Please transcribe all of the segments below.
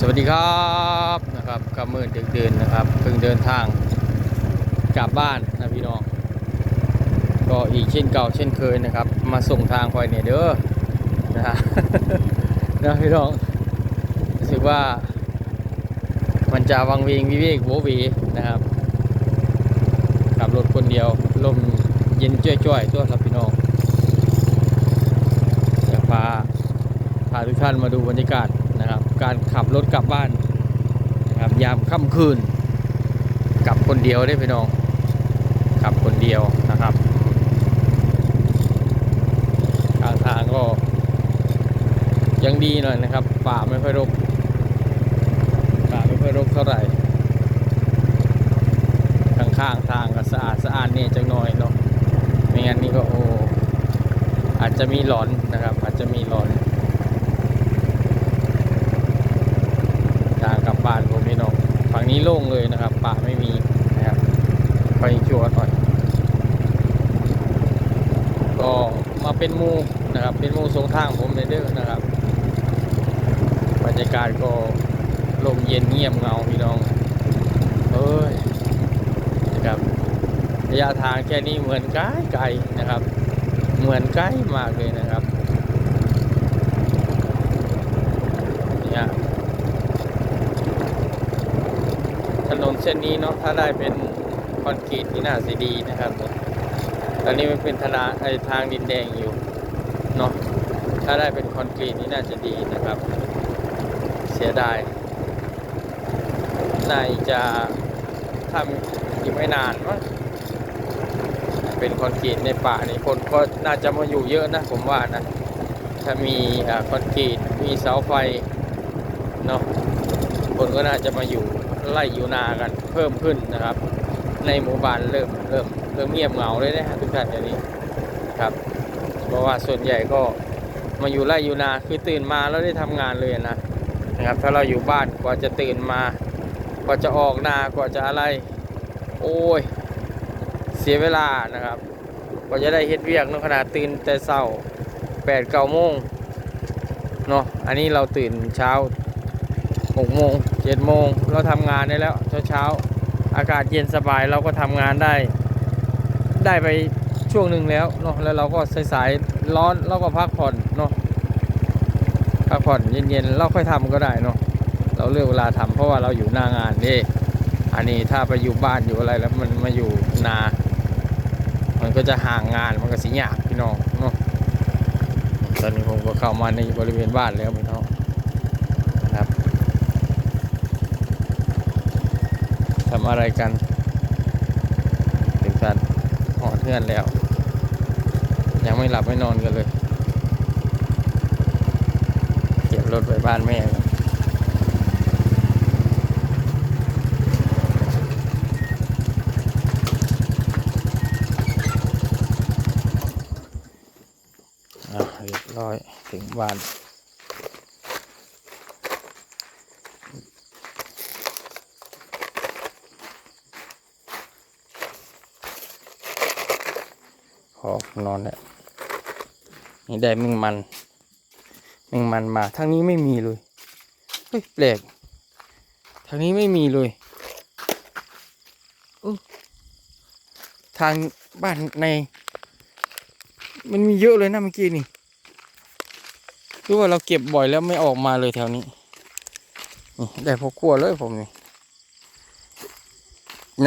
สวัสดีครับนะครับกับมือดึกเดินนะครับเพิ่งเดินทางกลับบ้านนะพี่น้อง ก็อีกเช่นเก่าเช่นเคยนะครับ มาส่งทางคอยเนี่ยเด้อนะฮะนะพี่น้องรู้สึกว่า มันจะวังเวงวิเวกโวเวนะครับขับรถคนเดียวลมเย็นจ้อยๆตัวครับพี่น้องอยากพาพาทุกท่านมาดูบรรยากาศ นะครับ การขับรถกลับบ้านนะครับยามค่ำคืนกลับคนเดียวได้พี่น้องขับคนเดียวนะครับทางทางก็ยังดีหน่อยนะครับป่าไม่ค่อยรกป่าไม่ค่อยรกเท่าไหร่ข้างๆทางก็สะอาดสะอาดเนี่ยจังหน่อยเนาะไม่งั้นนี่ก็โอ้อาจจะมีหลอนนะครับ อาจจะมีหลอน ทางกลับบ้านผมพี่น้องฝั่งนี้ โล่งเลยนะครับ ป่าไม่มีนะครับไปชัวร์หน่อย ก็มาเป็นมูนะครับ เป็นมูทรงทางผมเลยเด้อนะครับ บรรยากาศก็ลมเย็นเงียบเงาพี่น้องเอ้ยนะครับระยะทางแค่นี้เหมือนไกลไกลนะครับ เหมือนใกล้มากเลยนะครับเนี่ย ถนน เส้นนี้เนาะถ้าได้เป็นคอนกรีตที่น่าสีดีนะครับ ตอนนี้มันเป็นธนาไอทางดินแดงอยู่เนาะถ้าได้เป็นคอนกรีตนี่น่าจะดีนะครับ เสียดายน่าจะทำอีกไม่นานมั้งเป็นคอนกรีตในป่านี่คนก็น่าจะมาอยู่เยอะนะผมว่านะถ้ามีคอนกรีตมีเสาไฟเนาะคนก็น่าจะมาอยู่ ไล่อยู่นากันเพิ่มขึ้นนะครับ ในหมู่บ้านเริ่มเริ่มเริ่มเงียบเหงาเลยนะทุกท่านเดี๋ยวนี้ครับ เพราะว่าส่วนใหญ่ก็มาอยู่ไล่อยู่นาคือตื่นมาแล้วได้ทำงานเลยนะนะครับ ถ้าเราอยู่บ้านกว่าจะตื่นมากว่าจะออกนากว่าจะอะไร โอ้ย เสียเวลานะครับกว่าจะได้เฮ็ดเวียกนอะขนาดตื่นแต่เช้าแปดเก้าโมงเนาะอันนี้เราตื่นเช้า หกโมงเจ็ดโมงเราทำงานได้แล้วเช้าเช้าอากาศเย็นสบายเราก็ทำงานได้ ได้ไปช่วงหนึ่งแล้วเนาะแล้วเราก็สายๆร้อนเราก็พักผ่อนเนาะพักผ่อนเย็นๆเราค่อยทำก็ได้เนาะเราเลือกเวลาทำเพราะว่าเราอยู่หน้างานนี่อันนี้ถ้าไปอยู่บ้านอยู่อะไรแล้วมันมาอยู่นา มันก็จะห่างงานมันก็สิยากพี่น้องเนาะตอนนี้ผมก็เข้ามาในบริเวณบ้านแล้วพี่น้องนะครับ ทำอะไรกัน ถึงกันหอดเพื่อนแล้ว ยังไม่หลับไม่นอนกันเลย เก็บรถไปบ้านแม่ก่อนเรียบร้อยถึงบ้าน ขอกนอนแล้วนี่ได้แมงมันแมงมันมาทางนี้ไม่มีเลยเฮ้ยแปลกทางนี้ไม่มีเลยทางบ้านใน มันมีเยอะเลยนะเมื่อกี้นี่รู้ว่าเราเก็บบ่อยแล้วไม่ออกมาเลยแถวนี้นี่ได้พอครัวเลยผมนี่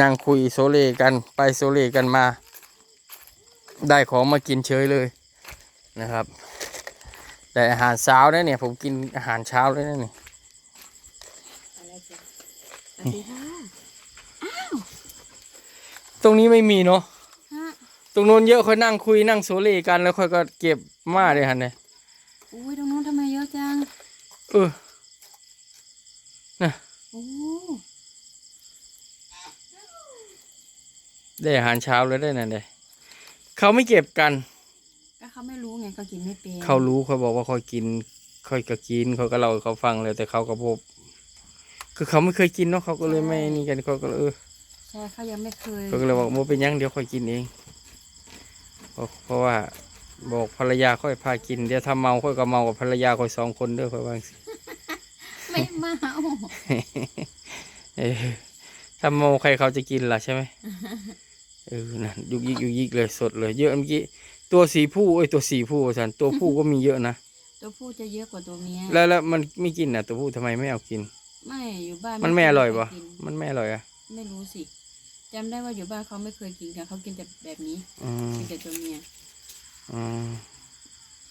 นั่งคุยโซเลกันไปโซเลกันมา ได้ของมากินเฉยเลยนะครับ แต่อาหารเช้าเนี่ยเนี่ย ผมกินอาหารเช้าเลยนะเนี่ยอะไรจ๊ะสวัสดีค่ะตรงนี้ไม่มีเนาะฮะตรงโน้นเยอะค่อยนั่งคุยนั่งโซเลกันแล้วค่อยก็เก็บมาเลยฮะเนี่ยอุ้ยตรงนู้นทำไมเยอะจังเออโอ้ได้อาหารเช้าเลยได้นั่นเลย เขาไม่เก็บกันก็เขาไม่รู้ไงเขากินไม่เป็นเขารู้เขาบอกว่าเขากินค่อยก็กินเขาก็เล่าให้เขาฟังเลยแต่เขาก็พบ คือเขาไม่เคยกินเนาะเขาก็เลยไม่นี่กันเขาก็เลยเออใช่เขายังไม่เคยเขาก็เลยบอกโมเป็นหยังเดี๋ยวค่อยกินเองเพราะเพราะว่าบอกภรรยาค่อยพากินเดี๋ยวถ้าเมาค่อยก็เมากับภรรยาค่อยสองคนเด้อค่อยว่าจังซี้ไม่มาเอาเออถ้าโมใครเขาจะกินล่ะใช่ไหม เออนะยุกยิกยุกยิกเลยสดเลย เยอะเมื่อกี้ตัวสีผู้เอ้ยตัวสีผู้สันตัวผู้ก็มีเยอะนะตัวผู้จะเยอะกว่าตัวเมียแล้วแล้วมันไม่กินอะ ตัวผู้ทำไมไม่เอากิน ไม่อยู่บ้านมันไม่อร่อยปะเคกินมันไม่อร่อยอะไม่รู้สิจำได้ว่าอยู่บ้านเขาไม่เคยกินกันเขากินแต่แบบนี้อืมกินแต่ตัวเมียอืม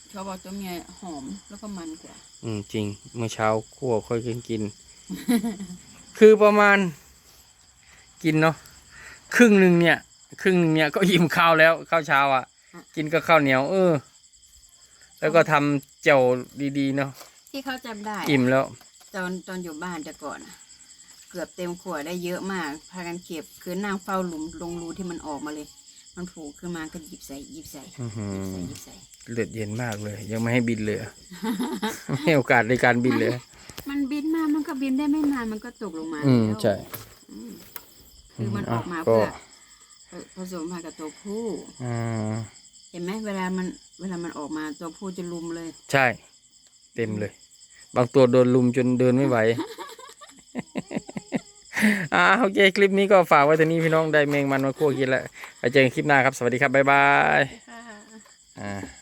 เขาบอกตัวเมียหอมแล้วก็มันกว่า อืมจริง เมื่อเช้าคั่วค่อยกินกิน คือประมาณ กินเนาะครึ่งหนึ่งเนี่ย ครึ่งหนึ่งเนี่ยก็อิ่มข้าวแล้วข้าวเช้าอะ กินก็ข้าวเหนียว เออ แล้วก็ทำเจียวดีๆเนาะที่เขาจำได้ อิ่มแล้ว ตอนตอนอยู่บ้านแต่ก่อนอะเกือบเต็มขวดได้เยอะมาก พากันเก็บคือนั่งเฝ้าหลุมลงรูที่มันออกมาเลย มันผูกขึ้นมาก็หยิบใส่หยิบใส่อื้อหือหยิบใส่หยิบใส่เลือดเย็นมากเลย ยังไม่ให้บินเลยอะไม่ให้โอกาสในการบินเลย มันบินมามันก็บินได้ไม่นานมันก็ตกลงมาอืมแล้วใช่อืมคือมันออกมาก็เพื่อ ผสมพันธุ์กับตัวผู้อ่าเห็นไหมเวลามันเวลามันออกมาตัวผู้จะลุมเลย ใช่ เต็มเลย บางตัวโดนลุมจนเดินไม่ไหว อ่าโอเค คลิปนี้ก็ฝากไว้เท่านี้พี่น้องได้เมงมันมาคั่วกินแล้วไปเจอกันคลิปหน้าครับ สวัสดีครับ บ๊ายบายค่ะอ่า